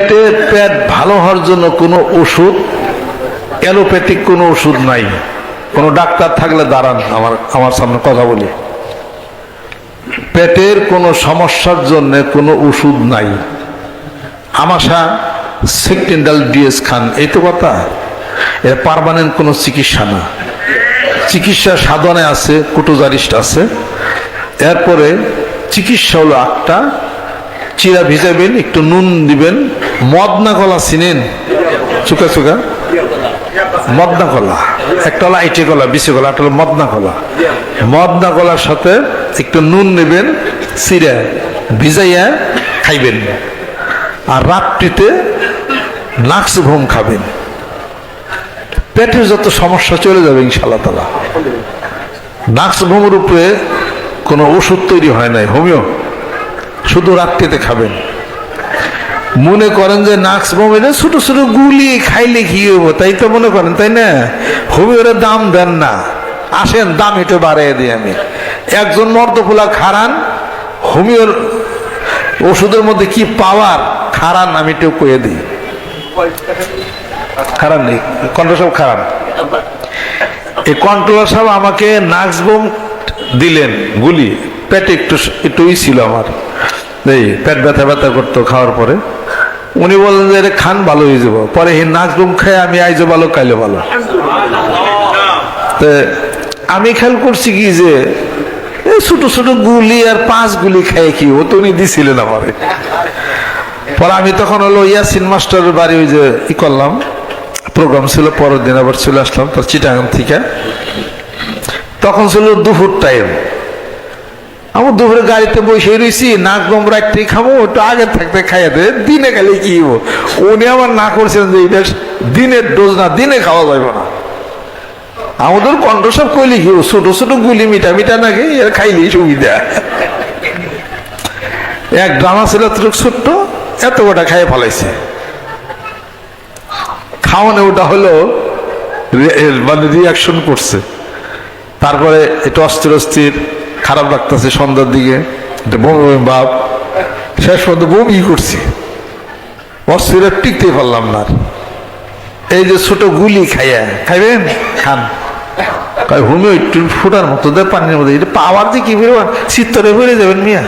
পেটের পেট ভালো হওয়ার জন্য কোনো ওষুধ, অ্যালোপ্যাথিক কোনো ওষুধ নাই। কোনো ডাক্তার থাকলে দাঁড়ান, আমার আমার সামনে কথা বলি। পেটের কোনো সমস্যার জন্য কোনো ওষুধ নাই। আমাশা সেকটেন্ডাল ডিএস খান, এই তো কথা। এর পারমানেন্ট কোনো চিকিৎসা না। চিকিৎসা সাধনে আছে, কুটোজারিস্ট আছে। এরপরে চিকিৎসা হলো একটা চিরা ভিজাবেন একটু নুন দিবেন। মদনা কলা চিনেন? চুকা চুকা? মদনা কলা একটা হলো আইটে কলা বিশে কলা একটা হলো মদনা কলা মদনা কলার সাথে একটু নুন নেবেন চিরা ভিজাইয়া খাইবেন। আর রাত্রিতে নাক্স ভোম খাবেন। পেটের যত সমস্যা চলে যাবে ইনশাল্লাহ তালা নাক্স ভোমের উপরে কোনো ওষুধ তৈরি হয় নাই। হোমিও? শুধু রাত্রিতে খাবেন। মনে করেন যে নাক্স বোমের ছোটো ছোট গুলি খাইলে কি হব তাই তো মনে করেন, তাই না? হোমিওর দাম দেন না। আসেন, দাম একটু বাড়িয়ে দিই আমি। একজন মর্দফুলা খারান হোমিওর ওষুধের মধ্যে কি পাওয়ার খারান আমি একটু কয়ে দিই। খারান নেই কন্ট্রোল খারান। এই কন্ট্রোলার সাহেব আমাকে নাক্স বোম দিলেন, গুলি। পেটে একটু একটু ই ছিল আমার। এই পেট ব্যথা ব্যথা করতো খাওয়ার পরে। উনি বললেন যে খান, ভালো হয়ে যাব। পরে এই নাচ বুম খাই আমি আইজো ভালো, কাইলে ভালো। আমি খেয়াল করছি কি যে ছোট ছোট গুলি আর পাঁচ গুলি খেয়ে কি, ও তো উনি দিছিলেন আমারে। পরে আমি তখন হলো ইয়াসিন মাস্টারের বাড়ি ওই যে ই করলাম। প্রোগ্রাম ছিল, পরের দিন আবার চলে আসলাম তার চিটাগাং থেকে। তখন ছিল দুপুর টাইম আমার দুপুরে গাড়িতে বসে রয়েছি নাক গম রাখতে খাব, একটু আগে থাকতে খাইয়া দে, দিনে গেলে কি হব উনি আমার না করছেন যে এটা দিনের ডোজ না, দিনে খাওয়া যাবে না। আমাদের কণ্ঠ সব কইলি কি? ছোট ছোট গুলি মিঠা মিঠা নাকি এর খাইলেই সুবিধা। এক ডানা ছিল ছোট্ট, এত গোটা খাইয়ে ফলাইছে। খাওয়ানো ওটা হলো মানে রিয়াকশন করছে। তারপরে একটু অস্থির অস্থির খারাপ লাগতেছে সন্ধ্যার দিকে। একটা বমি ভাব শেষ পর্যন্ত বমি করছি। অস্থির আর টিকতে পারলাম না। এই যে ছোট গুলি খাইয়া, খাইবেন? খান। কয়, হুমে একটু ফুটার মতো দেয় পানির মধ্যে। এটা পাওয়ার দিয়ে কি বেরোবেন চিত্তরে বেড়ে যাবেন মিয়া।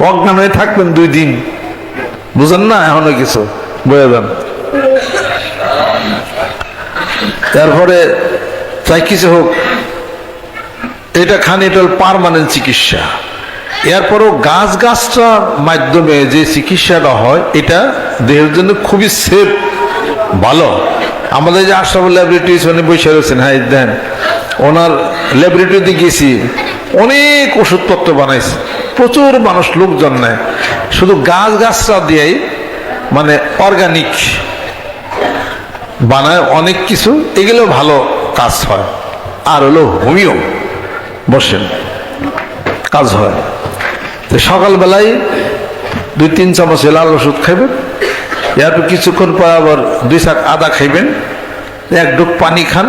অজ্ঞান হয়ে থাকবেন দুই দিন। বুঝেন না এখনও কিছু? বয়ে যান। তারপরে চাই কিছু হোক। এটা খান এটা পারমানেন্ট চিকিৎসা। এরপরও গাছ গাছটার মাধ্যমে যে চিকিৎসাটা হয়, এটা দেহের জন্য খুবই সেফ ভালো। আমাদের যে আশরাফ ল্যাবরেটরিজ উনি বসে রয়েছেন হ্যাঁ দেন, ওনার ল্যাবরেটরিতে গেছি, অনেক ওষুধপত্র বানাইছে। প্রচুর মানুষ লোকজন নেয়। শুধু গাছ গাছটা দিয়েই মানে অর্গানিক বানায় অনেক কিছু, এগুলো ভালো কাজ হয়। আর হলো হোমিও। বসেন। কাজ হয়। তো সকালবেলায় দুই তিন চামচ লাল ওষুধ খাইবেন। এরপর কিছুক্ষণ পর আবার দুই শাক আদা খাইবেন। এক ডুক পানি খান।